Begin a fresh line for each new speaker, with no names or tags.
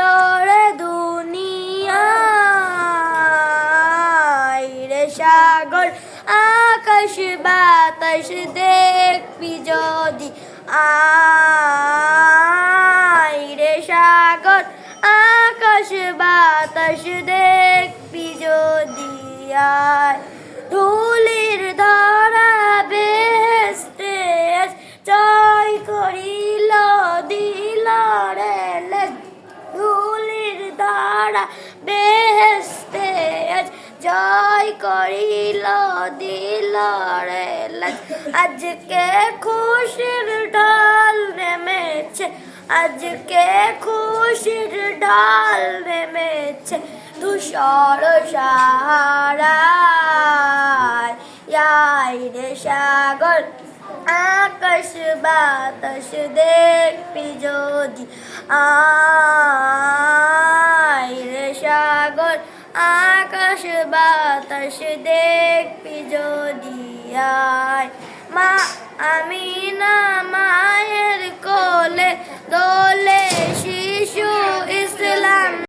এলো রে দুনিয়ায় রে সাগর, আকাশ, বাতাস দেখবি যদি। আয় রে সাগর, আকাশ, বাতাস দেখবি যদি। আয় ধুলির ধরা বেহেস্তে জয় করিল ধারা বেহেস্তে জয় করিল, দিল। আজকে খুশির ঢাল নেমেছে, আজকে খুশির ঢাল নেমেছে তুষার সাহারায় রে সাগর, আকাশ বাতাস দেখবি যদি সাগর আকাশ বাতাস দেখবি যদি আয়। মা আমি না মা